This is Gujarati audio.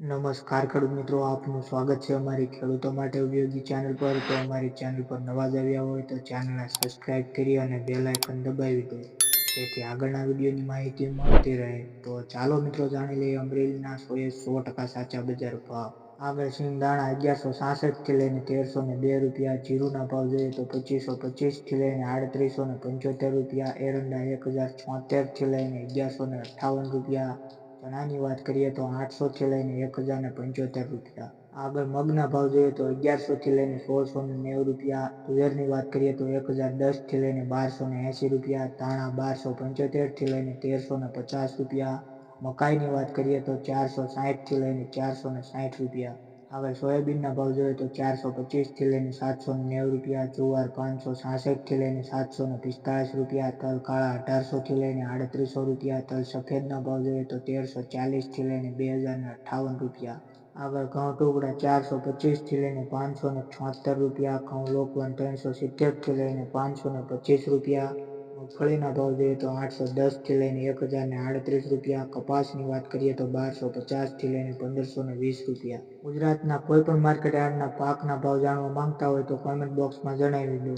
નમસ્કાર ખેડૂત મિત્રો, આપનું સ્વાગત છે અમારી ખેડૂતો માટે ઉપયોગી ચેનલ પર. તો અમારી ચેનલ પર નવા જ આવ્યા હોય તો ચેનલને સબસ્ક્રાઇબ કરી અને બેલ આઇકન દબાવી દો. જેથી આગળના વિડીયોની માહિતી મળતી રહે. તો ચાલો મિત્રો, જાણી લઈએ અમરેલીના સોએ સો ટકા સાચા બજાર ભાવ. આગળ સિંગ દાણા અગિયારસો સાસઠથી લઈને તેરસો ને બે રૂપિયા. જીરુના ભાવ જોઈએ તો પચીસો પચીસથી લઈને આડત્રીસો ને પંચોતેર રૂપિયા. એરંડા એક હજાર છોતેરથી લઈને અગિયારસો ને અઠ્ઠાવન રૂપિયા. ચણાની વાત કરીએ તો આઠસોથી લઈને એક હજાર ને પંચોતેર રૂપિયા. આગળ મગના ભાવ જોઈએ તો અગિયારસોથી લઈને સોળસો ને નેવું રૂપિયા. તુવેરની વાત કરીએ તો એક હજાર દસથી લઈને બારસો ને એંસી રૂપિયા. ધાણા બારસો પંચોતેરથી લઈને તેરસો ને પચાસ રૂપિયા. મકાઈની વાત કરીએ તો ચારસો સાહીઠથી લઈને ચારસો ને સાઠ રૂપિયા. આગળ સોયાબીનના ભાવ જોઈએ તો ચારસો પચીસથી લઈને સાતસો નેવું રૂપિયા, જુવાર પાંચસો સાસઠથી લઈને સાતસો ને પિસ્તાળીસ રૂપિયા, તલ કાળા અઢારસોથી લઈને આડત્રીસો રૂપિયા, તલ સફેદના ભાવ જોઈએ તો તેરસો ચાલીસથી લઈને બે હજાર ને અઠ્ઠાવન રૂપિયા. આગળ ઘઉં ટુકડા ચારસો પચીસથી લઈને પાંચસો ને છોતેર રૂપિયા, ઘઉં લોકવન ત્રણસો સિત્તેરથી લઈને પાંચસો ને પચીસ રૂપિયા. મગફળીના ભાવ જોઈએ તો આઠસો દસથી લઈને એક હજાર ને આડત્રીસ રૂપિયા. કપાસની વાત કરીએ તો બારસો પચાસથી લઈને પંદરસો ને વીસ રૂપિયા. ગુજરાતના કોઈ પણ માર્કેટ યાર્ડના પાકના ભાવ જાણવા માંગતા હોય તો કોમેન્ટ બોક્સમાં જણાવી દો.